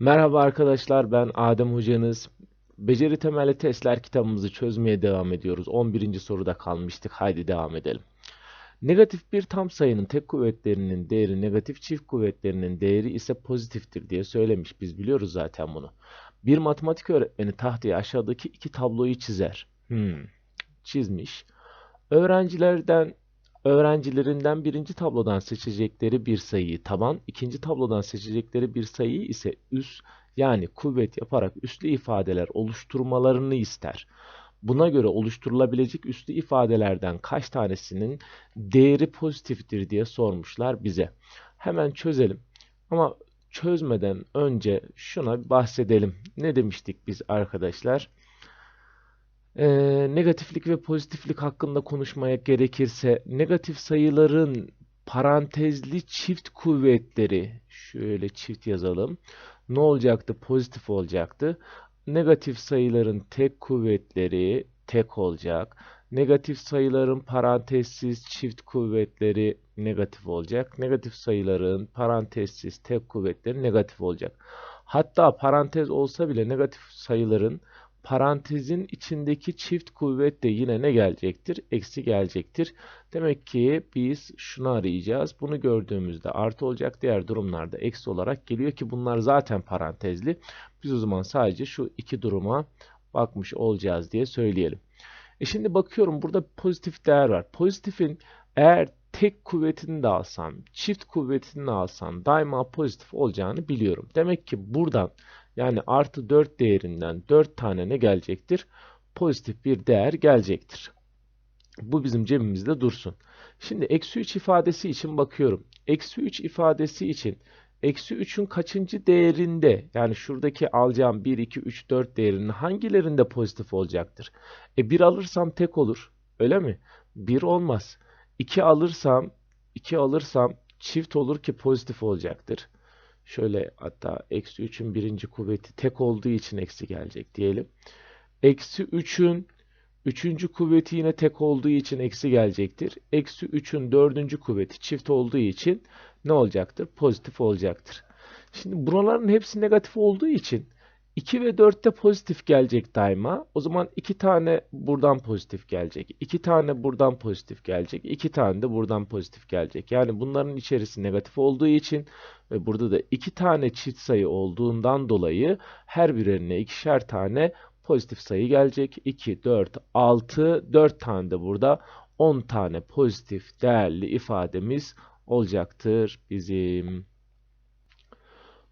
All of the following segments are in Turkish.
Merhaba arkadaşlar ben Adem hocanız. Beceri temelli testler kitabımızı çözmeye devam ediyoruz. 11. soruda kalmıştık. Haydi devam edelim. Negatif bir tam sayının tek kuvvetlerinin değeri negatif çift kuvvetlerinin değeri ise pozitiftir diye söylemiş. Biz biliyoruz zaten bunu. Bir matematik öğretmeni tahtaya aşağıdaki iki tabloyu çizer. Hmm, çizmiş. Öğrencilerden öğrencilerinden birinci tablodan seçecekleri bir sayıyı taban, ikinci tablodan seçecekleri bir sayıyı ise üs yani kuvvet yaparak üslü ifadeler oluşturmalarını ister. Buna göre oluşturulabilecek üslü ifadelerden kaç tanesinin değeri pozitiftir diye sormuşlar bize. Hemen çözelim. Ama çözmeden önce şuna bahsedelim. Ne demiştik biz arkadaşlar? Ee, negatiflik ve pozitiflik hakkında konuşmaya gerekirse negatif sayıların parantezli çift kuvvetleri şöyle çift yazalım. Ne olacaktı? Pozitif olacaktı. Negatif sayıların tek kuvvetleri tek olacak. Negatif sayıların parantezsiz çift kuvvetleri negatif olacak. Negatif sayıların parantezsiz tek kuvvetleri negatif olacak. Hatta parantez olsa bile negatif sayıların parantezin içindeki çift kuvvet de yine ne gelecektir? Eksi gelecektir. Demek ki biz şunu arayacağız. Bunu gördüğümüzde artı olacak. Diğer durumlarda eksi olarak geliyor ki bunlar zaten parantezli. Biz o zaman sadece şu iki duruma bakmış olacağız diye söyleyelim. E şimdi bakıyorum burada pozitif değer var. Pozitifin eğer tek kuvvetini de alsam, çift kuvvetini de alsam daima pozitif olacağını biliyorum. Demek ki buradan yani artı 4 değerinden 4 tane ne gelecektir? Pozitif bir değer gelecektir. Bu bizim cebimizde dursun. Şimdi eksi 3 ifadesi için bakıyorum. Eksi 3 ifadesi için eksi 3'ün kaçıncı değerinde yani şuradaki alacağım 1, 2, 3, 4 değerinin hangilerinde pozitif olacaktır? E 1 alırsam tek olur. Öyle mi? 1 olmaz. 2 alırsam 2 alırsam çift olur ki pozitif olacaktır. Şöyle hatta eksi 3'ün birinci kuvveti tek olduğu için eksi gelecek diyelim. Eksi 3'ün üçüncü kuvveti yine tek olduğu için eksi gelecektir. Eksi 3'ün dördüncü kuvveti çift olduğu için ne olacaktır? Pozitif olacaktır. Şimdi buraların hepsi negatif olduğu için 2 ve 4'te pozitif gelecek daima. O zaman 2 tane buradan pozitif gelecek. 2 tane buradan pozitif gelecek. 2 tane de buradan pozitif gelecek. Yani bunların içerisi negatif olduğu için ve burada da 2 tane çift sayı olduğundan dolayı her birine ikişer tane pozitif sayı gelecek. 2, 4, 6, 4 tane de burada 10 tane pozitif değerli ifademiz olacaktır bizim.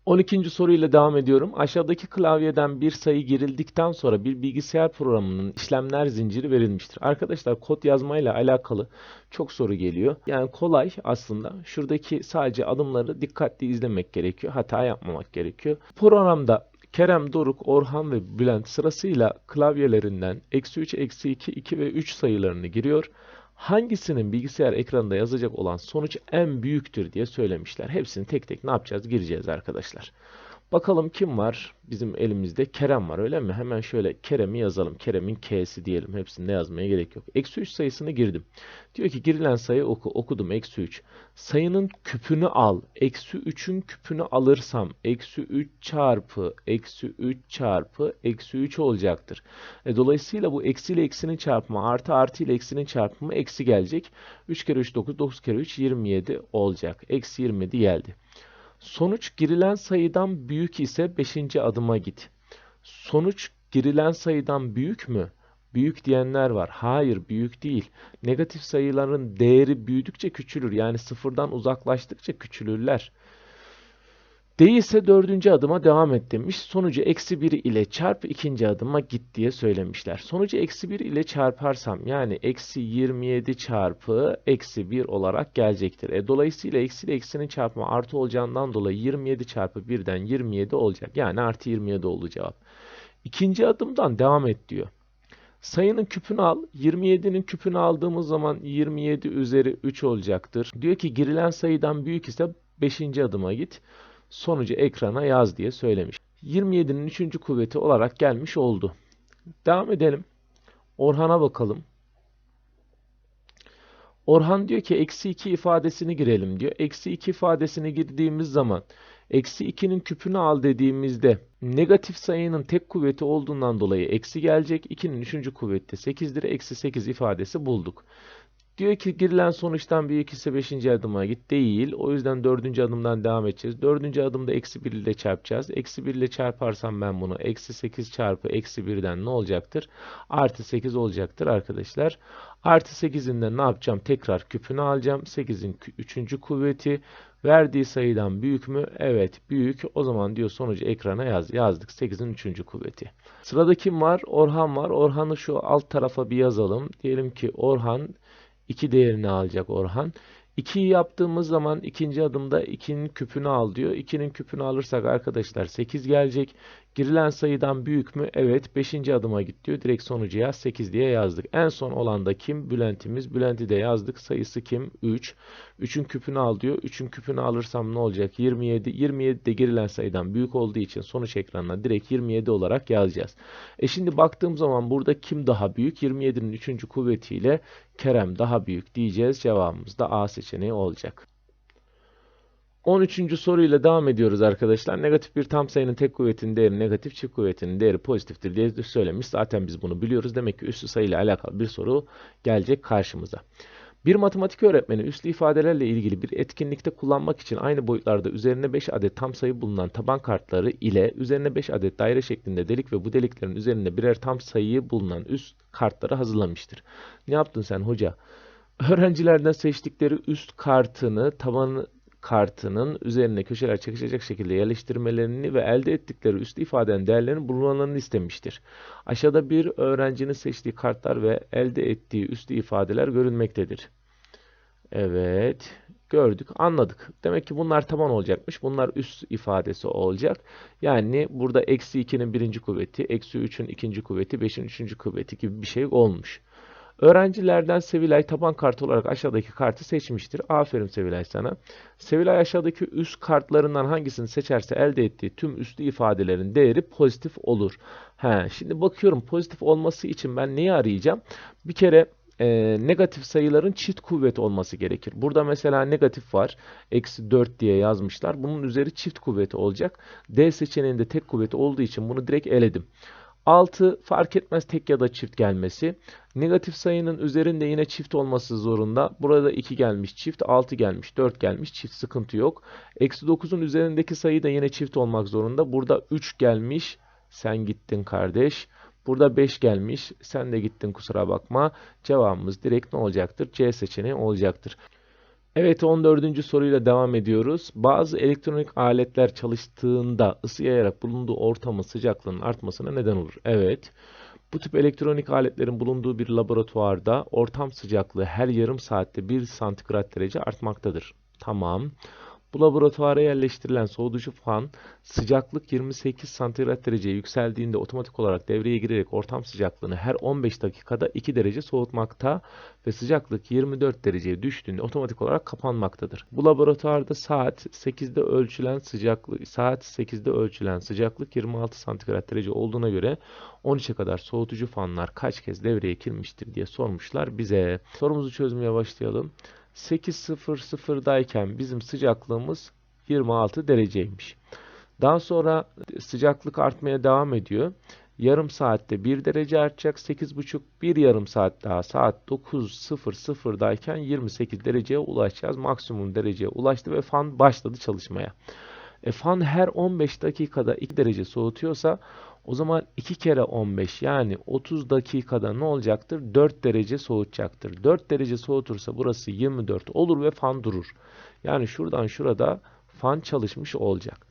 12. soruyla devam ediyorum. Aşağıdaki klavyeden bir sayı girildikten sonra bir bilgisayar programının işlemler zinciri verilmiştir. Arkadaşlar kod yazmayla alakalı çok soru geliyor. Yani kolay aslında. Şuradaki sadece adımları dikkatli izlemek gerekiyor. Hata yapmamak gerekiyor. Programda Kerem, Doruk, Orhan ve Bülent sırasıyla klavyelerinden eksi 3, eksi 2, 2 ve 3 sayılarını giriyor hangisinin bilgisayar ekranında yazacak olan sonuç en büyüktür diye söylemişler. Hepsini tek tek ne yapacağız? Gireceğiz arkadaşlar. Bakalım kim var? Bizim elimizde Kerem var öyle mi? Hemen şöyle Kerem'i yazalım. Kerem'in K'si diyelim. Hepsini de yazmaya gerek yok. Eksi 3 sayısını girdim. Diyor ki girilen sayı oku. Okudum eksi 3. Sayının küpünü al. Eksi 3'ün küpünü alırsam eksi 3 çarpı eksi 3 çarpı eksi 3 olacaktır. E, dolayısıyla bu eksi ile eksinin çarpımı artı artı ile eksinin çarpımı eksi gelecek. 3 kere 3 9 9 kere 3 27 olacak. Eksi 27 geldi. Sonuç girilen sayıdan büyük ise 5. adıma git. Sonuç girilen sayıdan büyük mü? Büyük diyenler var. Hayır, büyük değil. Negatif sayıların değeri büyüdükçe küçülür. Yani sıfırdan uzaklaştıkça küçülürler. Değilse dördüncü adıma devam et demiş. Sonucu eksi 1 ile çarp ikinci adıma git diye söylemişler. Sonucu eksi 1 ile çarparsam yani eksi 27 çarpı eksi 1 olarak gelecektir. E, dolayısıyla eksi ile eksinin çarpımı artı olacağından dolayı 27 çarpı 1'den 27 olacak. Yani artı 27 oldu cevap. İkinci adımdan devam et diyor. Sayının küpünü al. 27'nin küpünü aldığımız zaman 27 üzeri 3 olacaktır. Diyor ki girilen sayıdan büyük ise 5. adıma git sonucu ekrana yaz diye söylemiş. 27'nin 3. kuvveti olarak gelmiş oldu. Devam edelim. Orhan'a bakalım. Orhan diyor ki eksi 2 ifadesini girelim diyor. Eksi 2 ifadesini girdiğimiz zaman Eksi 2'nin küpünü al dediğimizde negatif sayının tek kuvveti olduğundan dolayı eksi gelecek. 2'nin 3. kuvveti de 8'dir. Eksi 8 ifadesi bulduk. Diyor ki girilen sonuçtan büyük ise 5. adıma git. Değil. O yüzden 4. adımdan devam edeceğiz. 4. adımda eksi 1 ile çarpacağız. Eksi 1 ile çarparsam ben bunu eksi 8 çarpı eksi 1'den ne olacaktır? Artı 8 olacaktır arkadaşlar. Artı 8'in ne yapacağım? Tekrar küpünü alacağım. 8'in 3. kuvveti. Verdiği sayıdan büyük mü? Evet büyük. O zaman diyor sonucu ekrana yaz. Yazdık 8'in 3. kuvveti. Sırada kim var? Orhan var. Orhan'ı şu alt tarafa bir yazalım. Diyelim ki Orhan 2 değerini alacak Orhan. 2'yi yaptığımız zaman ikinci adımda 2'nin küpünü al diyor. 2'nin küpünü alırsak arkadaşlar 8 gelecek. Girilen sayıdan büyük mü? Evet. 5. adıma git diyor. Direkt sonucu yaz 8 diye yazdık. En son olan da kim? Bülent'imiz. Bülent'i de yazdık. Sayısı kim? 3. 3'ün küpünü al diyor. 3'ün küpünü alırsam ne olacak? 27. 27 de girilen sayıdan büyük olduğu için sonuç ekranına direkt 27 olarak yazacağız. E şimdi baktığım zaman burada kim daha büyük? 27'nin 3. kuvvetiyle Kerem daha büyük diyeceğiz. Cevabımız da A seçeneği olacak. 13. soruyla devam ediyoruz arkadaşlar. Negatif bir tam sayının tek kuvvetinin değeri negatif, çift kuvvetinin değeri pozitiftir diye söylemiş. Zaten biz bunu biliyoruz. Demek ki üslü sayı ile alakalı bir soru gelecek karşımıza. Bir matematik öğretmeni üslü ifadelerle ilgili bir etkinlikte kullanmak için aynı boyutlarda üzerine 5 adet tam sayı bulunan taban kartları ile üzerine 5 adet daire şeklinde delik ve bu deliklerin üzerinde birer tam sayı bulunan üst kartları hazırlamıştır. Ne yaptın sen hoca? Öğrencilerden seçtikleri üst kartını tabanı kartının üzerine köşeler çekişecek şekilde yerleştirmelerini ve elde ettikleri üstü ifadenin değerlerinin bulunmalarını istemiştir. Aşağıda bir öğrencinin seçtiği kartlar ve elde ettiği üstü ifadeler görünmektedir. Evet, gördük, anladık. Demek ki bunlar taban olacakmış. Bunlar üst ifadesi olacak. Yani burada eksi 2'nin birinci kuvveti, eksi 3'ün ikinci kuvveti, 5'in üçüncü kuvveti gibi bir şey olmuş. Öğrencilerden Sevilay taban kartı olarak aşağıdaki kartı seçmiştir. Aferin Sevilay sana. Sevilay aşağıdaki üst kartlarından hangisini seçerse elde ettiği tüm üslü ifadelerin değeri pozitif olur. He, şimdi bakıyorum pozitif olması için ben neyi arayacağım? Bir kere e, negatif sayıların çift kuvvet olması gerekir. Burada mesela negatif var. Eksi 4 diye yazmışlar. Bunun üzeri çift kuvveti olacak. D seçeneğinde tek kuvveti olduğu için bunu direkt eledim. 6 fark etmez tek ya da çift gelmesi. Negatif sayının üzerinde yine çift olması zorunda. Burada 2 gelmiş çift, 6 gelmiş, 4 gelmiş çift sıkıntı yok. Eksi 9'un üzerindeki sayı da yine çift olmak zorunda. Burada 3 gelmiş, sen gittin kardeş. Burada 5 gelmiş, sen de gittin kusura bakma. Cevabımız direkt ne olacaktır? C seçeneği olacaktır. Evet 14. soruyla devam ediyoruz. Bazı elektronik aletler çalıştığında ısı yayarak bulunduğu ortamın sıcaklığının artmasına neden olur. Evet. Bu tip elektronik aletlerin bulunduğu bir laboratuvarda ortam sıcaklığı her yarım saatte 1 santigrat derece artmaktadır. Tamam. Bu laboratuvara yerleştirilen soğutucu fan sıcaklık 28 santigrat dereceye yükseldiğinde otomatik olarak devreye girerek ortam sıcaklığını her 15 dakikada 2 derece soğutmakta ve sıcaklık 24 dereceye düştüğünde otomatik olarak kapanmaktadır. Bu laboratuvarda saat 8'de ölçülen sıcaklık saat 8'de ölçülen sıcaklık 26 santigrat derece olduğuna göre 13'e kadar soğutucu fanlar kaç kez devreye girmiştir diye sormuşlar bize. Sorumuzu çözmeye başlayalım. 8.00'dayken bizim sıcaklığımız 26 dereceymiş. Daha sonra sıcaklık artmaya devam ediyor. Yarım saatte 1 derece artacak. 8.30 bir yarım saat daha saat 9.00'dayken 28 dereceye ulaşacağız. Maksimum dereceye ulaştı ve fan başladı çalışmaya. E, fan her 15 dakikada 2 derece soğutuyorsa o zaman 2 kere 15 yani 30 dakikada ne olacaktır? 4 derece soğutacaktır. 4 derece soğutursa burası 24 olur ve fan durur. Yani şuradan şurada fan çalışmış olacak.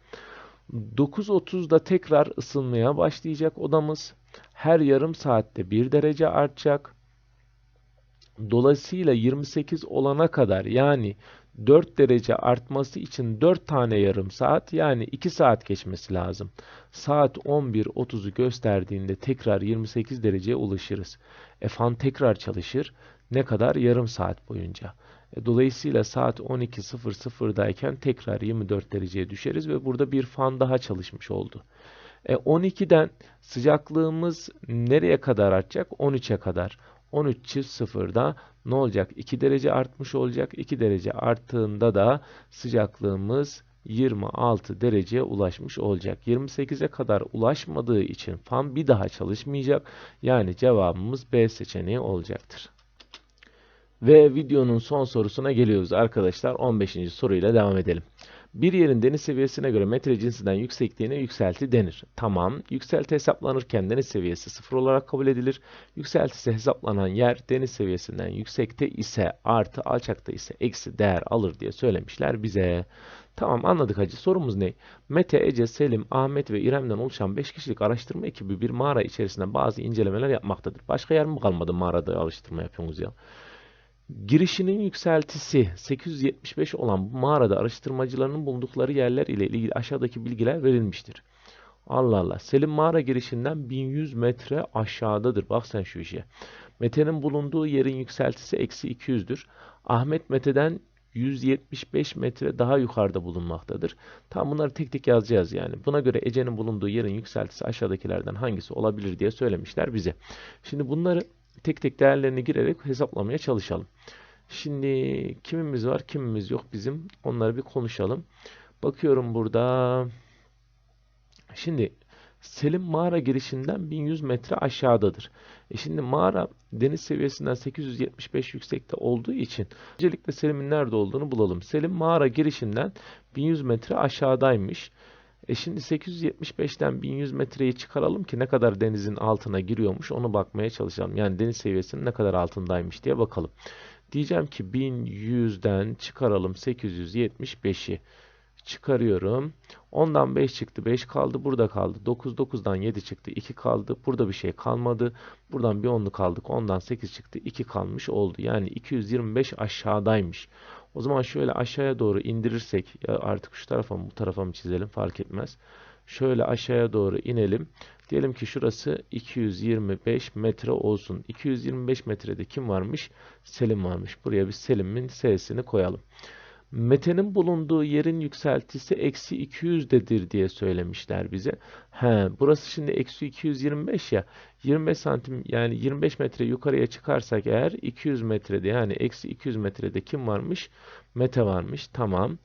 9.30'da tekrar ısınmaya başlayacak odamız. Her yarım saatte 1 derece artacak. Dolayısıyla 28 olana kadar yani 4 derece artması için 4 tane yarım saat yani 2 saat geçmesi lazım. Saat 11.30'u gösterdiğinde tekrar 28 dereceye ulaşırız. E fan tekrar çalışır. Ne kadar? Yarım saat boyunca. E, dolayısıyla saat 12.00'dayken tekrar 24 dereceye düşeriz ve burada bir fan daha çalışmış oldu. E, 12'den sıcaklığımız nereye kadar artacak? 13'e kadar. 13 çift sıfırda ne olacak? 2 derece artmış olacak. 2 derece arttığında da sıcaklığımız 26 dereceye ulaşmış olacak. 28'e kadar ulaşmadığı için fan bir daha çalışmayacak. Yani cevabımız B seçeneği olacaktır. Ve videonun son sorusuna geliyoruz arkadaşlar. 15. soruyla devam edelim. Bir yerin deniz seviyesine göre metre cinsinden yüksekliğine yükselti denir. Tamam. Yükselti hesaplanırken deniz seviyesi sıfır olarak kabul edilir. Yükseltisi hesaplanan yer deniz seviyesinden yüksekte ise artı alçakta ise eksi değer alır diye söylemişler bize. Tamam anladık hacı. Sorumuz ne? Mete, Ece, Selim, Ahmet ve İrem'den oluşan 5 kişilik araştırma ekibi bir mağara içerisinde bazı incelemeler yapmaktadır. Başka yer mi kalmadı mağarada araştırma yapıyorsunuz ya? Girişinin yükseltisi 875 olan bu mağarada araştırmacıların bulundukları yerler ile ilgili aşağıdaki bilgiler verilmiştir. Allah Allah. Selim mağara girişinden 1100 metre aşağıdadır. Bak sen şu işe. Mete'nin bulunduğu yerin yükseltisi eksi 200'dür. Ahmet Mete'den 175 metre daha yukarıda bulunmaktadır. Tam bunları tek tek yazacağız yani. Buna göre Ece'nin bulunduğu yerin yükseltisi aşağıdakilerden hangisi olabilir diye söylemişler bize. Şimdi bunları tek tek değerlerini girerek hesaplamaya çalışalım. Şimdi kimimiz var, kimimiz yok bizim. Onları bir konuşalım. Bakıyorum burada. Şimdi Selim mağara girişinden 1100 metre aşağıdadır. E şimdi mağara deniz seviyesinden 875 yüksekte olduğu için öncelikle Selim'in nerede olduğunu bulalım. Selim mağara girişinden 1100 metre aşağıdaymış. E şimdi 875'ten 1100 metreyi çıkaralım ki ne kadar denizin altına giriyormuş onu bakmaya çalışalım. Yani deniz seviyesinin ne kadar altındaymış diye bakalım. Diyeceğim ki 1100'den çıkaralım 875'i çıkarıyorum. Ondan 5 çıktı. 5 kaldı. Burada kaldı. 9 9'dan 7 çıktı. 2 kaldı. Burada bir şey kalmadı. Buradan bir 10'lu kaldık. Ondan 8 çıktı. 2 kalmış oldu. Yani 225 aşağıdaymış. O zaman şöyle aşağıya doğru indirirsek artık şu tarafa mı bu tarafa mı çizelim fark etmez. Şöyle aşağıya doğru inelim. Diyelim ki şurası 225 metre olsun. 225 metrede kim varmış? Selim varmış. Buraya bir Selim'in S'sini koyalım. Mete'nin bulunduğu yerin yükseltisi eksi 200'dedir diye söylemişler bize. He, burası şimdi eksi 225 ya. 25 santim yani 25 metre yukarıya çıkarsak eğer 200 metrede yani eksi 200 metrede kim varmış? Mete varmış. Tamam.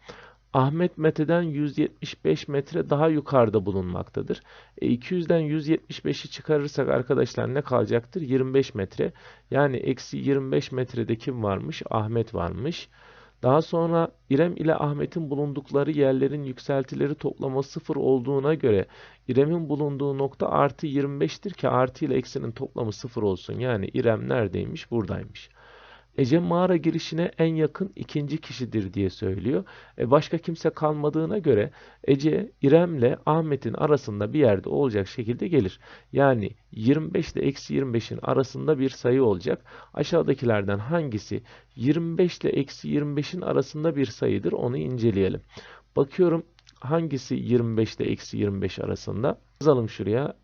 Ahmet Mete'den 175 metre daha yukarıda bulunmaktadır. E 200'den 175'i çıkarırsak arkadaşlar ne kalacaktır? 25 metre. Yani eksi 25 metrede kim varmış? Ahmet varmış. Daha sonra İrem ile Ahmet'in bulundukları yerlerin yükseltileri toplama sıfır olduğuna göre İrem'in bulunduğu nokta artı 25'tir ki artı ile eksinin toplamı sıfır olsun. Yani İrem neredeymiş? Buradaymış. Ece mağara girişine en yakın ikinci kişidir diye söylüyor. E başka kimse kalmadığına göre Ece İrem'le Ahmet'in arasında bir yerde olacak şekilde gelir. Yani 25 ile eksi 25'in arasında bir sayı olacak. Aşağıdakilerden hangisi 25 ile eksi 25'in arasında bir sayıdır onu inceleyelim. Bakıyorum hangisi 25 ile eksi 25 arasında? Yazalım şuraya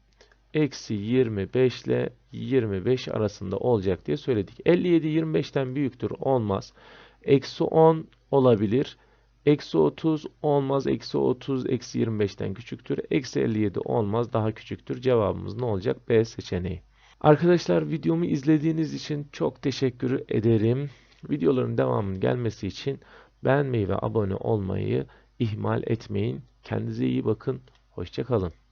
eksi 25 ile 25 arasında olacak diye söyledik. 57 25'ten büyüktür olmaz. Eksi 10 olabilir. Eksi 30 olmaz. Eksi 30 eksi 25'ten küçüktür. Eksi 57 olmaz. Daha küçüktür. Cevabımız ne olacak? B seçeneği. Arkadaşlar videomu izlediğiniz için çok teşekkür ederim. Videoların devamının gelmesi için beğenmeyi ve abone olmayı ihmal etmeyin. Kendinize iyi bakın. Hoşçakalın.